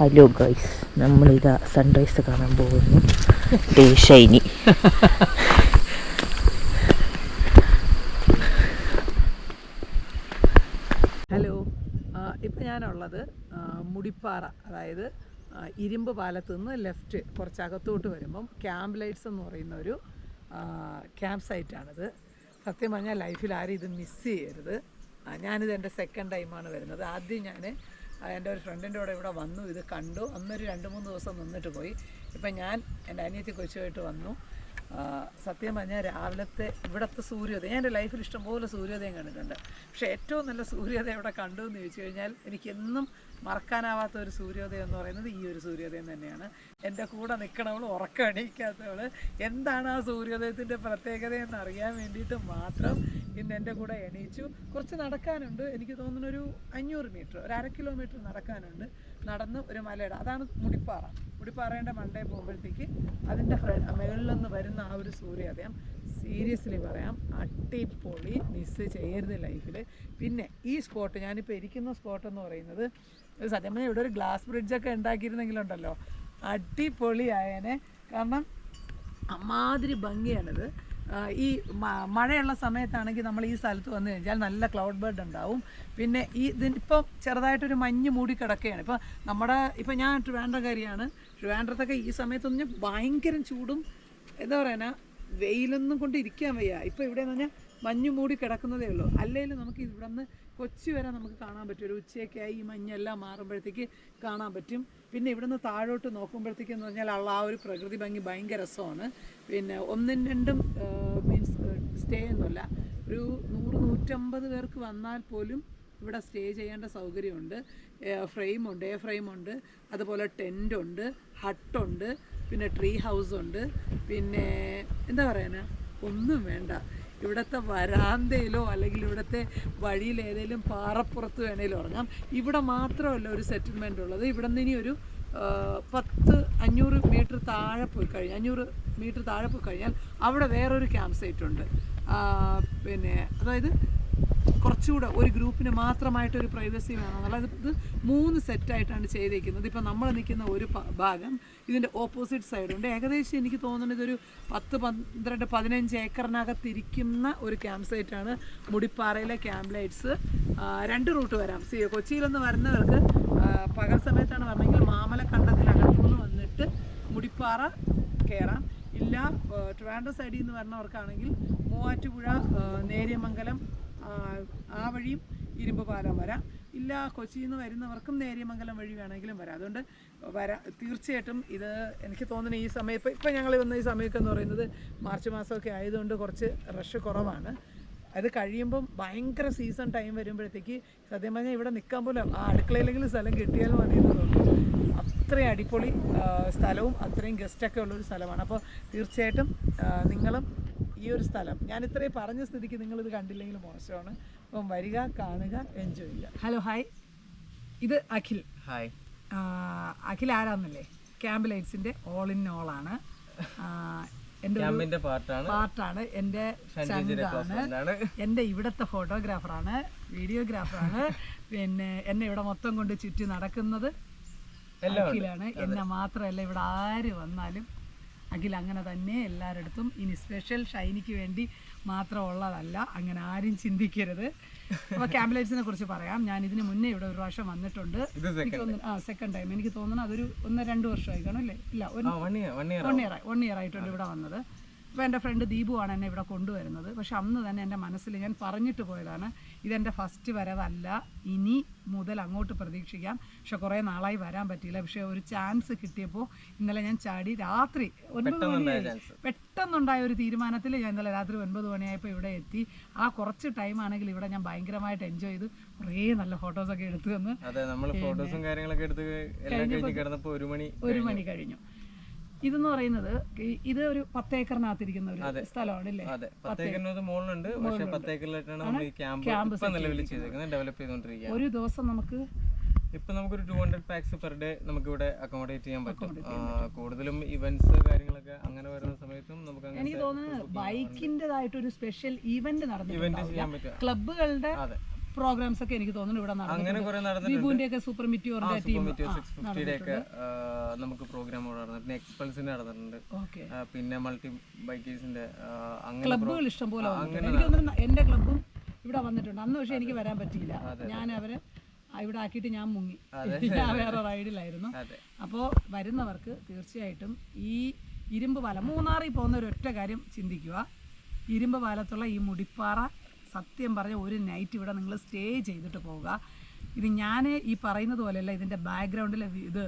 Hello guys നമ്മളിതാ sunrise കാണാൻ പോകുന്നു. ഡേ ഷൈനി. ഹലോ ഇപ്പം ഞാനുള്ളത് മുടിപ്പാറ. അതായത് ഇരുമ്പ് പാലത്ത് നിന്ന് ലെഫ്റ്റ് കുറച്ച് അകത്തോട്ട് വരുമ്പം ക്യാമ്പ് ലൈറ്റ്സ് എന്ന് പറയുന്ന ഒരു ക്യാമ്പ് സൈറ്റാണിത് സത്യം പറഞ്ഞാൽ ലൈഫിൽ ആരും ഇത് മിസ് ചെയ്യരുത്. ഞാനിത് എന്റെ സെക്കൻഡ് ടൈമാണ് വരുന്നത്. ആദ്യം ഞാൻ എന്റെ ഒരു ഫ്രണ്ടിന്റെ കൂടെ ഇവിടെ വന്നു. ഇത് കണ്ടു. അന്നൊരു രണ്ട് മൂന്ന് ദിവസം നിന്നിട്ട് പോയി. ഇപ്പം ഞാൻ എന്റെ അനിയത്തി കൊച്ചുമായിട്ട് വന്നു. സത്യം പറഞ്ഞാൽ രാവിലത്തെ ഇവിടുത്തെ സൂര്യോദയം എന്റെ ലൈഫിൽ ഇഷ്ടംപോലെ സൂര്യോദയം കണ്ടിട്ടുണ്ട്. പക്ഷേ ഏറ്റവും നല്ല സൂര്യോദയം ഇവിടെ കണ്ടു എന്ന് ചോദിച്ചു കഴിഞ്ഞാൽ എനിക്ക് എന്നും മറക്കാനാവാത്ത ഒരു സൂര്യോദയം എന്ന് പറയുന്നത് ഈ ഒരു സൂര്യോദയം തന്നെയാണ്. എന്റെ കൂടെ നിൽക്കണവൾ ഉറക്കം എണീക്കാത്തവൾ എന്താണ് ആ സൂര്യോദയത്തിന്റെ പ്രത്യേകത എന്ന് അറിയാൻ വേണ്ടിയിട്ട് മാത്രം ഇന്ന് എന്റെ കൂടെ എണീച്ചു. കുറച്ച് നടക്കാനുണ്ട്. എനിക്ക് തോന്നുന്നൊരു അഞ്ഞൂറ് മീറ്റർ ഒരു അര കിലോമീറ്റർ നടക്കാനുണ്ട്. നടന്ന് ഒരു മലയുടെ. അതാണ് മുടിപ്പാറ. മുടിപ്പാറേന്റെ മണ്ടേ പോകുമ്പോഴത്തേക്ക് അതിന്റെ മുകളിൽ നിന്ന് വരുന്ന ആ ഒരു സൂര്യ സൂര്യോദയം സീരിയസ്ലി പറയാം അടിപൊളി മിസ് ചെയ്യരുത് ലൈഫിൽ. പിന്നെ ഈ സ്പോട്ട് ഞാനിപ്പോൾ ഇരിക്കുന്ന സ്പോട്ട് എന്ന് പറയുന്നത് സത്യം പറഞ്ഞാൽ ഇവിടെ ഒരു ഗ്ലാസ് ബ്രിഡ്ജൊക്കെ ഉണ്ടാക്കിയിരുന്നെങ്കിലുണ്ടല്ലോ. അടിപൊളിയായനെ കാരണം അമാതിരി ഭംഗിയാണിത്. ഈ മഴയുള്ള സമയത്താണെങ്കിൽ നമ്മൾ ഈ സ്ഥലത്ത് വന്നു കഴിഞ്ഞാൽ നല്ല ക്ലൗഡ് ബേർഡ് ഉണ്ടാവും. പിന്നെ ഈ ഇതിനിപ്പം ചെറുതായിട്ടൊരു മഞ്ഞ് മൂടി കിടക്കുകയാണ്. ഇപ്പം നമ്മുടെ ഇപ്പം ഞാൻ ട്രിവാൻഡ്രക്കാരിയാണ് ട്രിവാൻഡ്രത്തൊക്കെ ഈ സമയത്തൊന്നും ഭയങ്കര ചൂടും എന്താ പറയാനാ വെയിലൊന്നും കൊണ്ട് ഇരിക്കാൻ വയ്യ. ഇപ്പം ഇവിടെ എന്ന് പറഞ്ഞാൽ മഞ്ഞ് മൂടി കിടക്കുന്നതേ ഉള്ളൂ. അല്ലെങ്കിൽ നമുക്ക് ഇവിടെ നിന്ന് കൊച്ചി വരെ നമുക്ക് കാണാൻ പറ്റും. ഒരു ഉച്ചയൊക്കെ ആയി ഈ മഞ്ഞെല്ലാം മാറുമ്പോഴത്തേക്ക് കാണാൻ പറ്റും. പിന്നെ ഇവിടുന്ന് താഴോട്ട് നോക്കുമ്പോഴത്തേക്ക് എന്ന് പറഞ്ഞാൽ ഉള്ള ആ ഒരു പ്രകൃതി ഭംഗി ഭയങ്കര രസമാണ്. പിന്നെ ഒന്നും രണ്ടും മീൻസ് സ്റ്റേ ഒന്നുമല്ല. ഒരു നൂറ് നൂറ്റമ്പത് പേർക്ക് വന്നാൽ പോലും ഇവിടെ സ്റ്റേ ചെയ്യേണ്ട സൗകര്യമുണ്ട്. ഫ്രെയിമുണ്ട് എ ഫ്രെയിമുണ്ട് അതുപോലെ ടെന്റ് ഉണ്ട് ഹട്ടുണ്ട് പിന്നെ ട്രീ ഹൗസ് ഉണ്ട്. പിന്നെ എന്താ പറയാനാ? ഒന്നും വേണ്ട. ഇവിടുത്തെ വരാന്തയിലോ അല്ലെങ്കിൽ ഇവിടുത്തെ വഴിയിൽ ഏതെങ്കിലും പാറപ്പുറത്ത് വേണേലും ഉറങ്ങാം ഇവിടെ മാത്രമല്ല ഒരു സെറ്റിൽമെന്റ് ഉള്ളത്. ഇവിടെ നിന്ന് ഇനി ഒരു പത്ത് അഞ്ഞൂറ് മീറ്റർ താഴെ പോയി കഴിഞ്ഞാൽ അഞ്ഞൂറ് മീറ്റർ താഴെ പോയി കഴിഞ്ഞാൽ അവിടെ വേറൊരു ക്യാമ്പ് സൈറ്റ് ഉണ്ട്. പിന്നെ അതായത് കുറച്ചുകൂടെ ഒരു ഗ്രൂപ്പിന് മാത്രമായിട്ട് ഒരു പ്രൈവസി വേണം. അതായത് ഇത് മൂന്ന് സെറ്റായിട്ടാണ് ചെയ്തേക്കുന്നത്. ഇപ്പം നമ്മൾ നിൽക്കുന്ന ഒരു ഭാഗം ഇതിന്റെ ഓപ്പോസിറ്റ് സൈഡുണ്ട് ഏകദേശം എനിക്ക് തോന്നുന്നത് ഇതൊരു പത്ത് പന്ത്രണ്ട് പതിനഞ്ച് ഏക്കറിനകത്തിരിക്കുന്ന ഒരു ക്യാമ്പ് സൈറ്റാണ് മുടിപ്പാറയിലെ ക്യാമ്പ് ലൈറ്റ്സ് രണ്ട് റൂട്ട് വരാം. സി കൊച്ചിയിൽ നിന്ന് വരുന്നവർക്ക് പകൽ സമയത്താണ് വരണമെങ്കിൽ മാമലക്കണ്ടത്തിനകത്തുനിന്ന് വന്നിട്ട് മുടിപ്പാറ കയറാം ഇല്ല ട്രിവാൻഡ്രം സൈഡിൽ നിന്ന് വരുന്നവർക്കാണെങ്കിൽ മൂവാറ്റുപുഴ നേര്യമംഗലം ആ വഴിയും ഇരുമ്പ് പാലം വരാം. ഇല്ല കൊച്ചിയിൽ നിന്ന് വരുന്നവർക്കും നേര്യമംഗലം വഴി വേണമെങ്കിലും വരാം. അതുകൊണ്ട് വരാ തീർച്ചയായിട്ടും ഇത് എനിക്ക് തോന്നുന്നു ഈ സമയം ഇപ്പം ഇപ്പം ഞങ്ങൾ വന്ന ഈ സമയമൊക്കെ എന്ന് പറയുന്നത് മാർച്ച് മാസമൊക്കെ ആയതുകൊണ്ട് കുറച്ച് റഷ് കുറവാണ്. അത് കഴിയുമ്പം ഭയങ്കര സീസൺ ടൈം വരുമ്പോഴത്തേക്ക് സത്യം പറഞ്ഞാൽ ഇവിടെ നിൽക്കാൻ പോലും ആ അടുക്കളയിലെങ്കിലും സ്ഥലം കിട്ടിയാൽ മതി എന്ന് തോന്നുന്നു. അത്രയും അടിപൊളി സ്ഥലവും അത്രയും ഗസ്റ്റൊക്കെ ഉള്ളൊരു സ്ഥലമാണ്. അപ്പോൾ തീർച്ചയായിട്ടും നിങ്ങളും ഈ ഒരു സ്ഥലം. ഞാൻ ഇത്രയും പറഞ്ഞ സ്ഥിതിക്ക് നിങ്ങൾ നിങ്ങളിത് കണ്ടില്ലെങ്കിൽ മോശമാണ്. അപ്പം വരിക കാണുക എൻജോയ് ചെയ്യുക. ഹലോ ഹായ് ഇത് അഖിൽ. ഹായ് അഖിൽ ആരാന്നല്ലേ? ക്യാമ്പ് ലൈറ്റ്സിന്റെ ഓൾ ഇൻ ഓൾ ആണ് എന്റെ പാർട്ടാണ് എന്റെ ചങ്കാണ്. എന്റെ ഇവിടുത്തെ ഫോട്ടോഗ്രാഫറാണ് വീഡിയോഗ്രാഫറാണ്. പിന്നെ എന്നെ ഇവിടെ മൊത്തം കൊണ്ട് ചുറ്റി നടക്കുന്നത് അഖിലാണ്. എന്നെ മാത്രമല്ല ഇവിടെ ആര് വന്നാലും അഖിൽ അങ്ങനെ തന്നെ എല്ലാവരുടെ ഇനി സ്പെഷ്യൽ ഷൈനിക്ക് വേണ്ടി മാത്രം ഉള്ളതല്ല. അങ്ങനെ ആരും ചിന്തിക്കരുത്. അപ്പോൾ ക്യാമ്പലൈറ്റ്സിനെ കുറിച്ച് പറയാം. ഞാൻ ഇതിന് മുന്നേ ഇവിടെ ഒരു പ്രാവശ്യം വന്നിട്ടുണ്ട്. ഇത് എനിക്ക് തോന്നുന്നു ആ സെക്കൻഡ് ടൈം എനിക്ക് തോന്നുന്നു അതൊരു ഒന്ന് രണ്ട് വർഷമായി കാണും അല്ലേ? ഇല്ല year one year one year ആയിട്ടുണ്ട് ഇവിടെ വന്നത്. അപ്പോൾ എന്റെ ഫ്രണ്ട് ദീപുവാണ് എന്നെ ഇവിടെ കൊണ്ടുവരുന്നത്. പക്ഷെ അന്ന് തന്നെ എന്റെ മനസ്സിൽ ഞാൻ പറഞ്ഞിട്ട് പോയതാണ് ഇതെന്റെ ഫസ്റ്റ് വരവല്ല. ഇനി മുതൽ അങ്ങോട്ട് പ്രതീക്ഷിക്കാം. പക്ഷെ കുറേ നാളായി വരാൻ പറ്റിയില്ല. പക്ഷേ ഒരു ചാൻസ് കിട്ടിയപ്പോൾ ഇന്നലെ ഞാൻ ചാടി രാത്രി ഒൻപത് മണിയായി. ചാൻസ് പെട്ടെന്നുണ്ടായ ഒരു തീരുമാനത്തിൽ ഞാൻ ഇന്നലെ രാത്രി ഒൻപത് മണിയായപ്പോൾ ഇവിടെ എത്തി. ആ കുറച്ച് ടൈം ആണെങ്കിൽ ഇവിടെ ഞാൻ ഭയങ്കരമായിട്ട് എൻജോയ് ചെയ്ത് കുറേ നല്ല ഫോട്ടോസൊക്കെ എടുത്തു തന്ന്. അതെ നമ്മൾ ഫോട്ടോസും കാര്യങ്ങളൊക്കെ എടുത്ത് എല്ലാം കഴിഞ്ഞ് ഒരു മണി ഒരു മണി കഴിഞ്ഞു. ഇതെന്ന് പറയുന്നത് ഇത് ഒരു പത്തേക്കറിനകത്തിരിക്കുന്ന ഒരു സ്ഥലമാണ് അല്ലേ ഒരു ദിവസം നമുക്ക് ഇപ്പൊ നമുക്കൊരു two hundred pax per day നമുക്ക് ഇവിടെ അക്കോമഡേറ്റ് ചെയ്യാൻ പറ്റും. കൂടുതലും ഇവന്റ്സ് കാര്യങ്ങളൊക്കെ അങ്ങനെ വരുന്ന സമയത്തും നമുക്ക് എനിക്ക് തോന്നുന്നു തോന്നുന്നത് ബൈക്കിന്റെതായിട്ടൊരു സ്പെഷ്യൽ ഇവന്റ് നടന്നിട്ടുണ്ടാവില്ല. ചെയ്യാൻ പറ്റും. ക്ലബ്ബുകളുടെ അതെ. പ്രോഗ്രാംസ് ഒക്കെ എനിക്ക് തോന്നുന്നു ഇവിടെ അങ്ങനെ നടന്നിട്ടുണ്ട്. ഒക്കെ സൂപ്പർ മിറ്റിയോറിന്റെ ടീം നമുക്ക് പ്രോഗ്രാം നടന്നിട്ടുണ്ട്. പിന്നെ എക്സ്പൾസിന്റെ നടന്നിട്ടുണ്ട് ഓക്കേ പിന്നെ മൾട്ടി ബൈക്കേഴ്സിന്റെ അങ്ങനെ ക്ലബ്ബുകൾ ഇഷ്ടംപോലെ ഉണ്ട് എനിക്ക് തോന്നുന്നു എന്റെ ക്ലബ്ബും ഇവിടെ വന്നിട്ടുണ്ട്. അന്ന് പക്ഷേ എനിക്ക് വരാൻ പറ്റിയില്ല. ഞാൻ അവരെ ഇവിടെ ആക്കിയിട്ട് ഞാൻ മുങ്ങി. ഞാൻ വേറെ റൈഡിലായിരുന്നു അപ്പോൾ വരുന്നവർക്ക് തീർച്ചയായിട്ടും ഈ ഇരുമ്പ് പാലം മൂന്നാറിൽ പോകുന്ന ഒരു ഒറ്റ കാര്യം ചിന്തിക്കുക. ഇരുമ്പ് പാലത്തുള്ള ഈ മുടിപ്പാറ സത്യം പറഞ്ഞ ഒരു നൈറ്റ് ഇവിടെ നിങ്ങൾ സ്റ്റേ ചെയ്തിട്ട് പോവുക. ഇത് ഞാൻ ഈ പറയുന്നത് പോലെയല്ല ഇതിന്റെ ബാക്ക്ഗ്രൗണ്ടിലെ ഇത്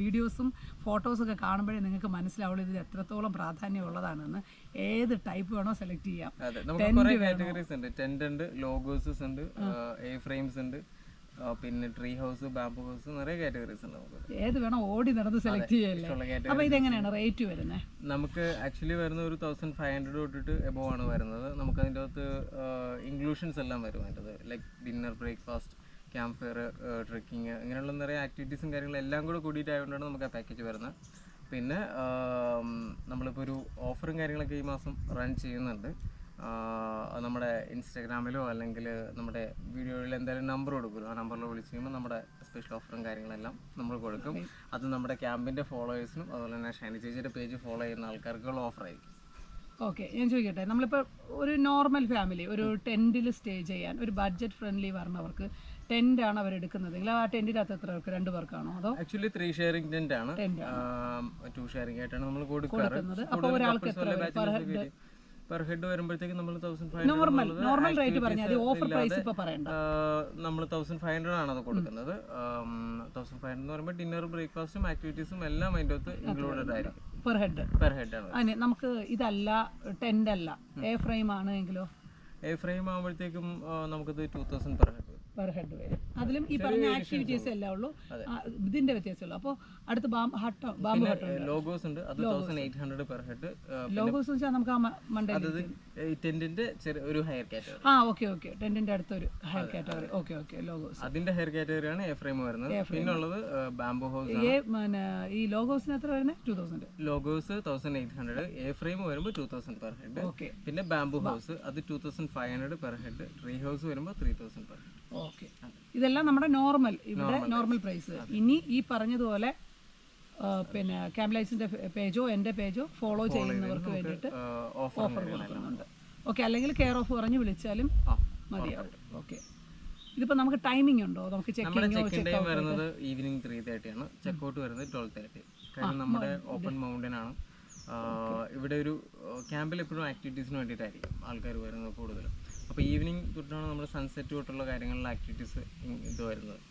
വീഡിയോസും ഫോട്ടോസൊക്കെ കാണുമ്പോഴേ നിങ്ങൾക്ക് മനസ്സിലാവുള്ളൂ ഇതിൽ എത്രത്തോളം പ്രാധാന്യമുള്ളതാണെന്ന്. ഏത് ടൈപ്പ് വേണോ സെലക്ട് ചെയ്യാം. ടെന്റ് ഉണ്ട്. ലോഗോസസ് ഉണ്ട് എ ഫ്രെയിംസ് ഉണ്ട് പിന്നെ ട്രീ ഹൗസ് ബാംബു ഹൗസ് നിറയെ കാറ്റഗറീസ് ഉണ്ട് നമുക്ക്. ഏത് വേണം ഓടി നടന്ന് സെലക്ട് ചെയ്യല്ലേ. അപ്പോൾ ഇതെങ്ങനെയാണ് റേറ്റ് വരുന്നത് നമുക്ക് ആക്ച്വലി വരുന്ന ഒരു തൗസൻഡ് ഫൈവ് ഹൺഡ്രഡ് തൊട്ടിട്ട് എബോവ് ആണ് വരുന്നത്. നമുക്ക് അതിന്റെ അകത്ത് ഇൻക്ലൂഷൻസ് എല്ലാം വരും അതിന്റെ like dinner breakfast campfire trekking ഇങ്ങനെയുള്ള നിറയെ ആക്ടിവിറ്റീസും കാര്യങ്ങളും എല്ലാം കൂടെ കൂടിയിട്ടായതുകൊണ്ടാണ് നമുക്ക് ആ പാക്കേജ് വരുന്നത്. പിന്നെ നമ്മളിപ്പോൾ ഒരു ഓഫറും കാര്യങ്ങളൊക്കെ ഈ മാസം റൺ ചെയ്യുന്നുണ്ട്. നമ്മുടെ ഇൻസ്റ്റാഗ്രാമിലോ അല്ലെങ്കിൽ നമ്മുടെ വീഡിയോയിൽ എന്തായാലും നമ്പർ കൊടുക്കുമല്ലോ. ആ നമ്പറിൽ വിളിച്ച് കഴിയുമ്പോൾ നമ്മുടെ സ്പെഷ്യൽ ഓഫറും കാര്യങ്ങളെല്ലാം നമ്മൾ കൊടുക്കും. അത്. നമ്മുടെ ക്യാമ്പിന്റെ ഫോളോവേഴ്സിനും അതുപോലെ തന്നെ ഷൈനി ചേച്ചിയുടെ പേജ് ഫോളോ ചെയ്യുന്ന ആൾക്കാർക്കുള്ള ഓഫർ ആയിരിക്കും. ഓക്കെ ഞാൻ ചോദിക്കട്ടെ? നമ്മളിപ്പോൾ ഒരു നോർമൽ ഫാമിലി ഒരു ടെന്റിൽ സ്റ്റേ ചെയ്യാൻ ഒരു ബഡ്ജറ്റ് ഫ്രണ്ട്ലി പറഞ്ഞവർക്ക് ടെന്റ് ആണ് അവർ എടുക്കുന്നതെങ്കിൽ ആ ടെന്റിന്റെ അകത്ത് എത്ര പേർക്ക്? രണ്ട് പേർക്കാണോ? അതോ ആക്ച്വലി ത്രീ ഷെയറിംഗ് ടെന്റ് ആണ്. ടു ഷെയറിംഗ് ആയിട്ടാണ് നമ്മൾ കൊടുക്കുന്നത്. അപ്പോൾ ഒരാൾക്ക് എത്ര പേർക്ക്? പെർ ഹെഡ് വരുമ്പോഴത്തേക്ക് നമ്മൾ തൗസൻഡ് നോർമൽ നോർമൽ റേറ്റ് പറഞ്ഞാൽ അത് ഓഫർ പ്രൈസ് ഇപ്പോൾ പറയണ്ട. നമ്മൾ തൗസൻഡ് ഫൈവ് ഹൺഡ്രഡ് ആണ് അത് കൊടുക്കുന്നത്. തൗസൻഡ് ഫൈവ് ഹൺഡ്രഡ് എന്ന് പറയുമ്പോൾ ഡിന്നർ ബ്രേക്ക്ഫാസ്റ്റും ആക്ടിവിറ്റീസും എല്ലാം അതിന്റെ അകത്ത് ഇൻക്ലൂഡഡ് ആയിരിക്കും. പെർ ഹെഡ് പെർ ഹെഡ് ആണ്. നമുക്ക് ഇതല്ല ടെന്റ് അല്ല. എ ഫ്രെയിം ആണ് എങ്കിലോ? എ ഫ്രെയിം ആകുമ്പോഴത്തേക്കും നമുക്ക് നമുക്കത് two thousand per head per head വരും. അതിലും ഈ പറഞ്ഞ ആക്ടിവിറ്റീസ് എല്ലാം ഉള്ളൂ. ഇതിന്റെ വ്യത്യാസമുള്ളൂ അപ്പോൾ അടുത്ത് ബാം ഹട്ടോ ബാം ഹട്ടോ ലോഗോസ് ഉണ്ട്? അത് thousand eight hundred per head logos വെച്ചാൽ നമുക്ക് ആ മണ്ടേ ടെന്റിന്റെ ഒരു ഹയർ കാറ്റഗറി ആ ഓക്കെ ഓക്കെ. ടെന്റിന്റെ അടുത്തൊരു higher category okay okay. Logos അതിന്റെ ഹെയർ കാറ്റഗറിയാണ് എ ഫ്രെയിം വരുന്നത്. പിന്നെ ഉള്ളത് ബാംബോ ഹൗസ് ഈ ലോഗോസിന് എത്ര വരുന്നത് two thousand logos thousand eight hundred A frame വരുമ്പോൾ two thousand per head okay. പിന്നെ ബാംബു ഹൗസ് അത് two thousand five hundred per head tree house വരുമ്പോൾ three thousand per head okay ഇതെല്ലാം നമ്മുടെ നോർമൽ ഇവിടെ നോർമൽ. പ്രൈസ്. ഇനി ഈ പറഞ്ഞതുപോലെ പിന്നെ ക്യാംലൈസിന്റെ പേജോ എന്റെ പേജോ ഫോളോ ചെയ്യുന്നവർക്ക് വേണ്ടിയിട്ട് ഓഫർ കൊടുക്കുന്നുണ്ട് ഓക്കെ അല്ലെങ്കിൽ കെയർ ഓഫ് പറഞ്ഞ് വിളിച്ചാലും മതിയാവും. ഓക്കെ. ഇതിപ്പോ നമുക്ക് ടൈമിംഗ് ഉണ്ടോ? നമുക്ക് ടൈം വരുന്നത് ഈവനിങ് ത്രീ തേർട്ടി ആണ്. ചെക്കൗട്ട് വരുന്നത് ട്വൽവ് തേർട്ടി കാരണം നമ്മുടെ ഓപ്പൺ മൗണ്ടൻ ആണ്. ഇവിടെ ഒരു ക്യാമ്പിൽ എപ്പോഴും ആക്ടിവിറ്റീസിന് വേണ്ടിയിട്ടായിരിക്കും ആൾക്കാർ വരുന്നത് കൂടുതലും. അപ്പോൾ ഈവനിങ് തൊട്ടാണ് നമ്മൾ സൺസെറ്റ് തൊട്ടുള്ള കാര്യങ്ങളിലെ ആക്ടിവിറ്റീസ് ഇത് വരുന്നത്.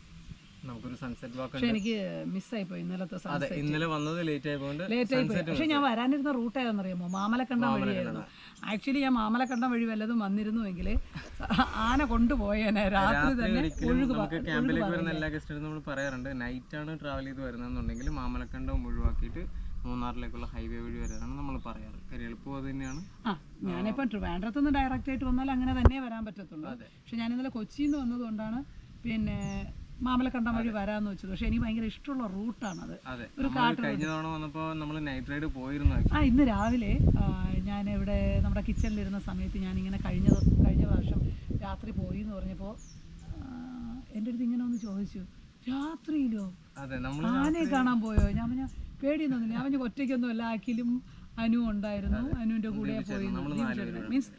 നമുക്കൊരു സൺസെറ്റ് വാക്ക് പക്ഷെ എനിക്ക് മിസ്സായി പോയി ഇന്നലത്തെ അതെ ഇന്നലെ വന്നത് ലേറ്റ് ആയതുകൊണ്ട് ലേറ്റ് ആയി പോയി പക്ഷെ ഞാൻ വരാനിരുന്ന റൂട്ട് ഏതെന്നറിയാമോ മാമലക്കണ്ടം വഴിയായിരുന്നു ആക്ച്വലി ഞാൻ മാമലക്കണ്ടം വഴി വല്ലതും വന്നിരുന്നുവെങ്കിൽ ആന കൊണ്ടുപോയേനെ രാത്രി തന്നെ നമുക്ക് ക്യാമ്പിലേക്ക് വരുന്ന എല്ലാ ഗസ്റ്റും നമ്മൾ പറയാറുണ്ട് നൈറ്റ് ആണ് ട്രാവൽ ചെയ്ത് വരുന്നതെന്നുണ്ടെങ്കിൽ മാമലക്കണ്ടം ഒഴിവാക്കിയിട്ട് മൂന്നാറിലേക്കുള്ള ഹൈവേ വഴി വരാനാണ് നമ്മൾ പറയാറ്. കാര്യം എളുപ്പം അത് തന്നെയാണ്. ആ ഞാനിപ്പോൾ ട്രിവാൻഡ്രത്ത് നിന്ന് ഡയറക്റ്റ് ആയിട്ട് വന്നാൽ അങ്ങനെ തന്നെ വരാൻ പറ്റത്തുള്ളൂ. പക്ഷെ ഞാൻ ഇന്നലെ കൊച്ചിയിൽ നിന്ന് വന്നതുകൊണ്ടാണ് പിന്നെ മാമലക്കണ്ടം വഴി വരാന്ന് വെച്ചത്. പക്ഷെ എനിക്ക് ഭയങ്കര ഇഷ്ടമുള്ള റൂട്ടാണ് അത്. ഒരു കഴിഞ്ഞ തവണ വന്നപ്പോൾ നമ്മൾ നൈറ്റ് റൈഡ് പോയിരുന്നു ആ ഇന്ന് രാവിലെ ഞാൻ ഇവിടെ നമ്മുടെ കിച്ചണിലിരുന്ന സമയത്ത് ഞാൻ ഇങ്ങനെ കഴിഞ്ഞ കഴിഞ്ഞ പ്രാവശ്യം രാത്രി പോയി എന്ന് പറഞ്ഞപ്പോൾ എന്റെ അടുത്ത് ഇങ്ങനെ ഒന്ന് ചോദിച്ചു. രാത്രിയിലോ? ആനയെ കാണാൻ പോയോ? ഞാൻ പറഞ്ഞ പേടിയൊന്നുമില്ല. ഞാൻ ഒറ്റയ്ക്കൊന്നുമല്ല ഒറ്റയ്ക്കൊന്നും അല്ല അഖിലും അനു ഉണ്ടായിരുന്നു. അനുവിന്റെ കൂടെ പോയി. മീൻസ്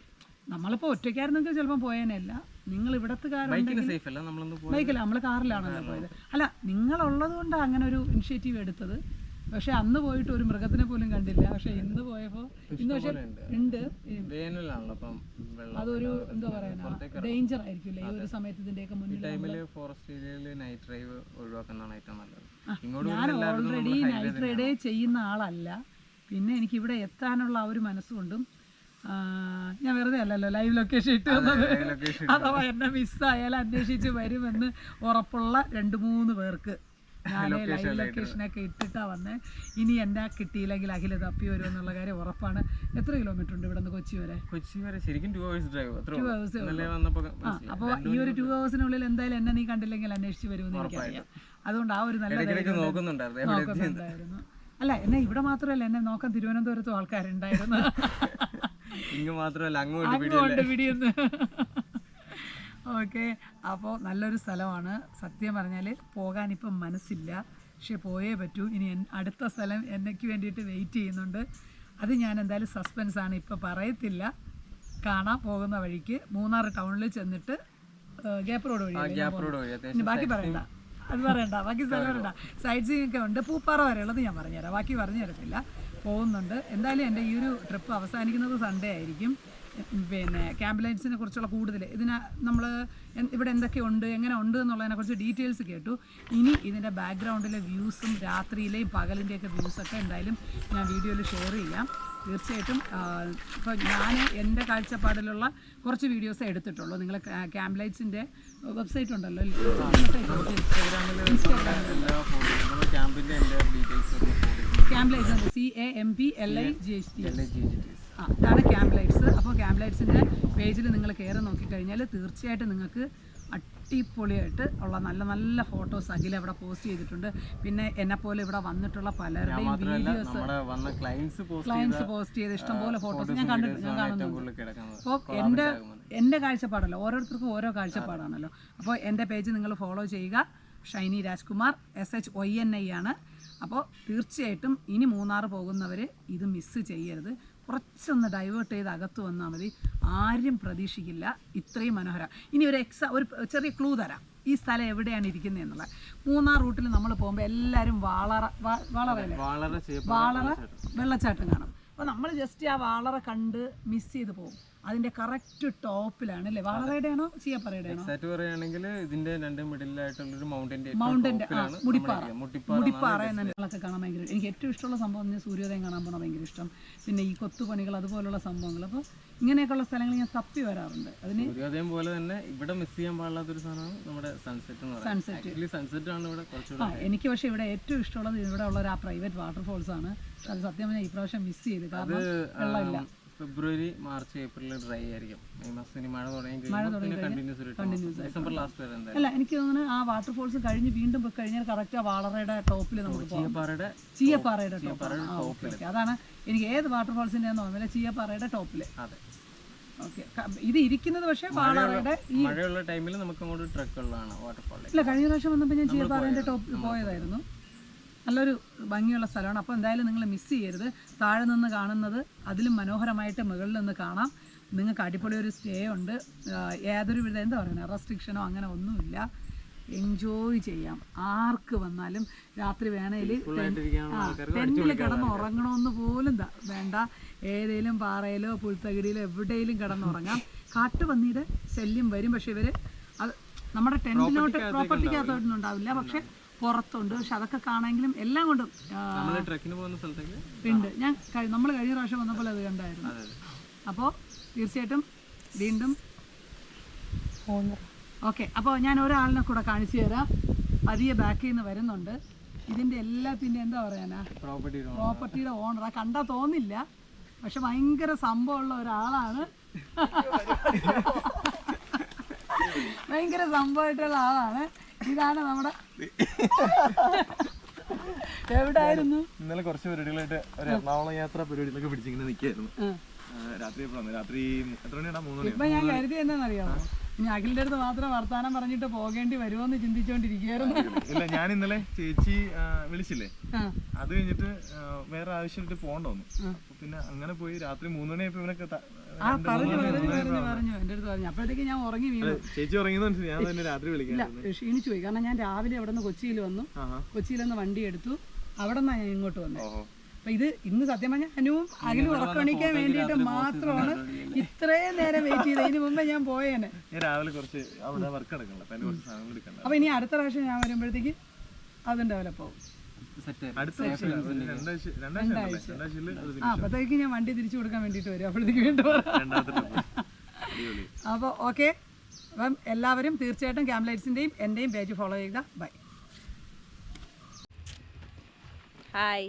നമ്മളിപ്പോൾ ഒറ്റയ്ക്കായിരുന്നെങ്കിൽ ചിലപ്പോൾ പോയേനല്ല നിങ്ങൾ പോയി ബൈക്കില്ല നമ്മൾ കാറിലാണല്ലോ പോയത്. അല്ല നിങ്ങളുള്ളത് കൊണ്ടാണ് അങ്ങനെ ഒരു ഇനിഷ്യേറ്റീവ് എടുത്തത്. പക്ഷെ അന്ന് പോയിട്ട് ഒരു മൃഗത്തിനെ പോലും കണ്ടില്ല. പക്ഷെ ഇന്ന് പോയപ്പോ ഇന്ന് പക്ഷെ ഉണ്ട്. അതൊരു എന്താ പറയാ ഡേഞ്ചർ ആയിരിക്കില്ല ഈ ഒരു സമയത്ത് ഇതിന്റെയൊക്കെ മുന്നിൽ ഫോറസ്റ്റ് ഏരിയയിൽ നൈറ്റ് ഡ്രൈവ് ഒഴിവാക്കുന്നതാണ് ഏറ്റവും നല്ലത്. ഞാൻ ഓൾറെഡി നൈറ്റ് റൈഡേ ചെയ്യുന്ന ആളല്ല. പിന്നെ എനിക്ക് ഇവിടെ എത്താനുള്ള ആ ഒരു മനസ്സുകൊണ്ടും ഞാൻ വെറുതെ അല്ലല്ലോ ലൈവ് ലൊക്കേഷൻ ഇട്ട് വന്നത്. അഥവാ എന്നെ മിസ്സായാൽ അന്വേഷിച്ച് വരുമെന്ന് ഉറപ്പുള്ള രണ്ട് മൂന്ന് പേർക്ക്. ഞാൻ ലൈവ് ലൊക്കേഷനൊക്കെ ഇട്ടിട്ടാ വന്നേ. ഇനി എന്നെ കിട്ടിയില്ലെങ്കിൽ അഖില തപ്പി വരും എന്നുള്ള കാര്യം ഉറപ്പാണ്. എത്ര കിലോമീറ്റർ ഉണ്ട് ഇവിടെ നിന്ന് കൊച്ചി വരെ? കൊച്ചി വരെ ശരിക്കും ടു അവേഴ്സ് ഡ്രൈവ് വന്നപ്പോൾ അപ്പോൾ ഈ ഒരു ടു ഹവേഴ്സിനുള്ളിൽ എന്തായാലും എന്നെ നീ കണ്ടില്ലെങ്കിൽ അന്വേഷിച്ച് വരുമെന്ന് എനിക്കറിയാം. അതുകൊണ്ട് ആ ഒരു നല്ല നോക്കുന്നുണ്ടായിരുന്നു അല്ല എന്നെ ഇവിടെ മാത്രമല്ല എന്നെ നോക്കാൻ തിരുവനന്തപുരത്തും ആൾക്കാരുണ്ടായിരുന്നു. ഇങ്ങ് മാത്രമല്ല അങ്ങോട്ട് അങ്ങോട്ട് പിടിയൊന്ന് ഓക്കെ. അപ്പോൾ നല്ലൊരു സ്ഥലമാണ്. സത്യം പറഞ്ഞാൽ പോകാൻ ഇപ്പം മനസ്സില്ല. പക്ഷേ പോയേ പറ്റൂ. ഇനി അടുത്ത സ്ഥലം എന്നയ്ക്ക് വേണ്ടിയിട്ട് വെയിറ്റ് ചെയ്യുന്നുണ്ട്. അത് ഞാൻ എന്തായാലും സസ്പെൻസ് ആണ്. ഇപ്പം പറയത്തില്ല. കാണാൻ പോകുന്ന വഴിക്ക്. മൂന്നാർ ടൗണിൽ ചെന്നിട്ട് ഗ്യാപ്പ് റോഡ് വഴി ബാക്കി പറയണ്ട. അത് പറയണ്ട. ബാക്കി സ്ഥലം പറയണ്ട. സൈറ്റ് സീൻ ഒക്കെ ഉണ്ട്. പൂപ്പാറ വരെയുള്ളത് ഞാൻ പറഞ്ഞുതരാം. ബാക്കി പറഞ്ഞു തരത്തില്ല പോകുന്നുണ്ട്. എന്തായാലും എന്റെ ഈ ഒരു ട്രിപ്പ് അവസാനിക്കുന്നത് സൺഡേ ആയിരിക്കും. പിന്നെ ക്യാമ്പലൈൻസിനെ കുറിച്ചുള്ള കൂടുതൽ. ഇതിന് നമ്മൾ ഇവിടെ എന്തൊക്കെയുണ്ട് എങ്ങനെ ഉണ്ട് എന്നുള്ളതിനെ കുറിച്ച് ഡീറ്റെയിൽസ് കേട്ടു. ഇനി ഇതിന്റെ ബാക്ക്ഗ്രൗണ്ടിലെ വ്യൂസും രാത്രിയിലെയും പകലിന്റെയൊക്കെ വ്യൂസൊക്കെ എന്തായാലും ഞാൻ വീഡിയോയിൽ ഷെയർ ചെയ്യാം. തീർച്ചയായിട്ടും ഇപ്പോൾ ഞാൻ എന്റെ കാഴ്ചപ്പാടിലുള്ള കുറച്ച് വീഡിയോസ് എടുത്തിട്ടുള്ളൂ. നിങ്ങൾ ക്യാമ്പ് ലൈറ്റ്സിന്റെ വെബ്സൈറ്റ് ഉണ്ടല്ലോ? Camp lights C A M P L I G G T ആ ഇതാണ് ക്യാമ്പ് ലൈറ്റ്സ് അപ്പോൾ ക്യാമ്പ് ലൈറ്റ്സിന്റെ പേജിൽ നിങ്ങൾ കയറി നോക്കിക്കഴിഞ്ഞാൽ തീർച്ചയായിട്ടും നിങ്ങൾക്ക് അടിപൊളിയായിട്ട് ഉള്ള നല്ല നല്ല ഫോട്ടോസ് അഖിൽ അവിടെ പോസ്റ്റ് ചെയ്തിട്ടുണ്ട്. പിന്നെ എന്നെ പോലെ ഇവിടെ വന്നിട്ടുള്ള പലരുടെയും വീഡിയോസ് ക്ലയൻസ് പോസ്റ്റ് ചെയ്ത് ഇഷ്ടംപോലെ ഫോട്ടോസ് ഞാൻ കണ്ടിട്ടുണ്ട് ഞാൻ കാണുന്നുണ്ട്. അപ്പോൾ എന്റെ എന്റെ കാഴ്ചപ്പാടല്ലോ ഓരോരുത്തർക്കും ഓരോ കാഴ്ചപ്പാടാണല്ലോ. അപ്പോൾ എന്റെ പേജ് നിങ്ങൾ ഫോളോ ചെയ്യുക. Shiny Rajkumar S H O N I ആണ്. അപ്പോൾ തീർച്ചയായിട്ടും ഇനി മൂന്നാർ പോകുന്നവർ ഇത് മിസ്സ് ചെയ്യരുത്. കുറച്ചൊന്ന് ഡൈവേർട്ട് ചെയ്ത് അകത്ത് വന്നാൽ മതി. ആരും പ്രതീക്ഷിക്കില്ല. ഇത്രയും മനോഹരം. ഇനി ഒരു എക്സാ ഒരു ചെറിയ ക്ലൂ തരാം. ഈ സ്ഥലം എവിടെയാണ് ഇരിക്കുന്നത് എന്നുള്ളത്. മൂന്നാർ റൂട്ടിൽ നമ്മൾ പോകുമ്പോൾ എല്ലാവരും വാളറ വാളറ വാളറ വെള്ളച്ചാട്ടം. കാണും. അപ്പോൾ നമ്മൾ ജസ്റ്റ് ആ വാളറ കണ്ട് മിസ് ചെയ്ത് പോകും. അതിന്റെ കറക്റ്റ് ടോപ്പിലാണ് അല്ലേ? വാളറയുടെ ആണോ ചീയപ്പറയുടെ ആണോ എക്സാക്ട് പറയുകയാണെങ്കിൽ ഇതിന്റെ രണ്ട് മിഡിലായിട്ടുള്ളൊരു മൗണ്ടന്റെ മൗണ്ടിന്റെ മുടിപ്പാറ. മുടിപ്പാറ എന്ന സ്ഥലങ്ങളൊക്കെ കാണാൻ ഭയങ്കര എനിക്ക് ഏറ്റവും ഇഷ്ടമുള്ള സംഭവം എന്ന് സൂര്യോദയം കാണാൻ പോകണം ഭയങ്കര ഇഷ്ടം. പിന്നെ ഈ കൊത്തുപണികൾ അതുപോലുള്ള സംഭവങ്ങൾ. അപ്പോൾ ഇങ്ങനെയൊക്കെയുള്ള സ്ഥലങ്ങൾ ഞാൻ തപ്പി വരാറുണ്ട്. അതിന് സൂര്യോദയം പോലെ തന്നെ ഇവിടെ മിസ് ചെയ്യാൻ പാടില്ലാത്തൊരു സാധനമാണ് നമ്മുടെ സൺസെറ്റ് സൺസെറ്റ് സൺസെറ്റ് ആണ് ഇവിടെ കുറച്ചുകൂടെ എനിക്ക് പക്ഷേ ഇവിടെ ഏറ്റവും ഇഷ്ടമുള്ളത് ഇവിടെ ഉള്ള ഒരു ആ പ്രൈവറ്റ് വാട്ടർഫോൾസ് ആണ്. അത് സത്യം പറഞ്ഞാൽ ഇപ്രാവശ്യം മിസ് ചെയ്ത്. കാരണം വെള്ളമില്ല. ഫെബ്രുവരി മാർച്ച് ഏപ്രിൽ ഡ്രൈ ആയിരിക്കും. മെയ് മാസം ഇനി മഴ തുടങ്ങി കഴിയുമ്പോൾ പിന്നെ കണ്ടിന്യൂസ് ഒരു ഡിസംബർ ലാസ്റ്റ് വരെ. എന്തായാലും. അല്ല എനിക്ക് തോന്നുന്നു ആ വാട്ടർഫോൾസ് കഴിഞ്ഞ് വീണ്ടും പോയി കഴിഞ്ഞാൽ കറക്റ്റ് ആ വാളറയുടെ ടോപ്പിൽ നമുക്ക് ചീയപ്പാറയുടെ ചീയപ്പാറയുടെ ടോപ്പ്. അതാണ് എനിക്ക് ഏത് വാട്ടർഫോൾസിന്റെ തോന്നുന്നില്ല ചീയപ്പാറയുടെ ടോപ്പിൽ അതെ. ഇത് ഇരിക്കുന്നത് പക്ഷേ വാളറയുടെ ഈ മഴയുള്ള ടൈമിൽ നമുക്ക് അങ്ങോട്ട് ട്രക്ക് ഉള്ളതാണ് വാട്ടർഫാളിലേക്ക് ഇല്ല കഴിഞ്ഞ പ്രാവശ്യം വന്നപ്പോൾ ഞാൻ ചീയപ്പാറേന്റെ ടോപ്പിൽ പോയതായിരുന്നു. നല്ലൊരു ഭംഗിയുള്ള സ്ഥലമാണ്. അപ്പോൾ എന്തായാലും നിങ്ങൾ മിസ് ചെയ്യരുത്. താഴെ നിന്ന് കാണുന്നത് അതിലും മനോഹരമായിട്ട് മുകളിൽ നിന്ന് കാണാം. നിങ്ങൾക്ക് അടിപൊളി ഒരു സ്റ്റേ ഉണ്ട്. ഏതൊരു വിധ എന്താ പറയുന്നത് റെസ്ട്രിക്ഷനോ അങ്ങനെ ഒന്നുമില്ല. എൻജോയ് ചെയ്യാം. ആർക്ക് വന്നാലും രാത്രി വേണേൽ ടെന്റിൽ കിടന്ന് ഉറങ്ങണമെന്ന് പോലും വേണ്ട. ഏതേലും പാറയിലോ പുൽത്തകിടിയിലോ എവിടെയെങ്കിലും കിടന്നുറങ്ങാം കാട്ടുപന്നിയുടെ ശല്യം വരും. പക്ഷെ ഇവർ അത് നമ്മുടെ ടെന്റിനോട്ട് പ്രോപ്പർട്ടിക്കകത്തോട്ടൊന്നും ഉണ്ടാവില്ല. പക്ഷെ പുറത്തുണ്ട്. പക്ഷെ അതൊക്കെ കാണാമെങ്കിലും എല്ലാം കൊണ്ടും നമ്മൾ ട്രക്കിന് പോകുന്ന സ്ഥലത്തേക്ക്? ഉണ്ട്. ഞാൻ നമ്മൾ കഴിഞ്ഞ പ്രാവശ്യം വന്നപ്പോൾ അത് കണ്ടായിരുന്നു. അപ്പോൾ തീർച്ചയായിട്ടും വീണ്ടും ഓക്കെ. അപ്പോൾ ഞാൻ ഒരാളിനെ കൂടെ കാണിച്ചു തരാം. പതിയെ ബാക്കിൽ നിന്ന് വരുന്നുണ്ട്. ഇതിന്റെ എല്ലാത്തിന്റെ എന്താ പറയാനാ? പ്രോപ്പർട്ടിയുടെ ഓണർ ആ കണ്ടാൽ തോന്നില്ല. പക്ഷെ ഭയങ്കര സംഭവമുള്ള ഒരാളാണ്. ഭയങ്കര സംഭവമായിട്ടുള്ള ആളാണ്. ഇതാണ് നമ്മുടെ എവിടായിരുന്നു? ഇന്നലെ കുറച്ച് പരിപാടികളായിട്ട് ഒരു എറണാകുളം യാത്ര പരിപാടികളൊക്കെ പിടിച്ചിങ്ങനെ നിൽക്കായിരുന്നു. രാത്രി എപ്പോഴാണ്? രാത്രി എത്ര മണിയാണ് മൂന്ന് മണി ഇപ്പൊ ഞാൻ കരുതി എന്താണെന്നറിയാമോ ഇനി അഖിലിന്റെ അടുത്ത് മാത്രം വർത്താനം പറഞ്ഞിട്ട് പോകേണ്ടി വരുമോന്ന് ചിന്തിച്ചോണ്ടിരിക്കുകയായിരുന്നു. ഇല്ല ഞാൻ ഇന്നലെ ചേച്ചി വിളിച്ചില്ലേ? അത് കഴിഞ്ഞിട്ട് വേറെ ആവശ്യമായിട്ട് പോകണ്ട വന്നു പിന്നെ അങ്ങനെ പോയി രാത്രി മൂന്ന് മണിയായപ്പോ ഇവനൊക്കെ പറഞ്ഞു പറഞ്ഞു പറഞ്ഞു പറഞ്ഞു. എന്റെ അടുത്ത് പറഞ്ഞു. അപ്പോഴത്തേക്ക് ഞാൻ ഉറങ്ങി വീണു. ചേച്ചി ഉറങ്ങിയെന്ന് ഞാൻ തന്നെ രാത്രി വിളിക്കാം ക്ഷീണിച്ചു പോയി. കാരണം ഞാൻ രാവിലെ അവിടെ നിന്ന് കൊച്ചിയിൽ വന്നു. കൊച്ചിയിൽ നിന്ന് വണ്ടി എടുത്തു. അവിടെ നിന്നാണ് ഞാൻ ഇങ്ങോട്ട് വന്നത് അപ്പൊ ഇത് ഇന്ന് സത്യം പറഞ്ഞാൽ അനുവും അഖിലും ഉറക്കണിക്കാൻ വേണ്ടിയിട്ട് മാത്രമാണ് ഇത്രയും നേരം വെയിറ്റ് ചെയ്തത്. ഇതിന് മുമ്പേ ഞാൻ പോയേനെ. ഞാൻ രാവിലെ കുറച്ച് അവിടെ വർക്ക് അപ്പൊ അപ്പൊ ഇനി അടുത്ത പ്രാവശ്യം ഞാൻ വരുമ്പോഴത്തേക്ക് അതും ഡെവലപ്പ് ആവും. ഒരു ഞാൻ വണ്ടി തിരിച്ചു കൊടുക്കാൻ വേണ്ടിട്ട് വരും. അപ്പോഴത്തേക്ക് വീണ്ടും രണ്ടാമത്തെ അപ്പോൾ ഓക്കെ അപ്പം എല്ലാവരും തീർച്ചയായിട്ടും എന്റെയും എന്റെയും പേജ് ഫോളോ ചെയ്യുക. Bye hi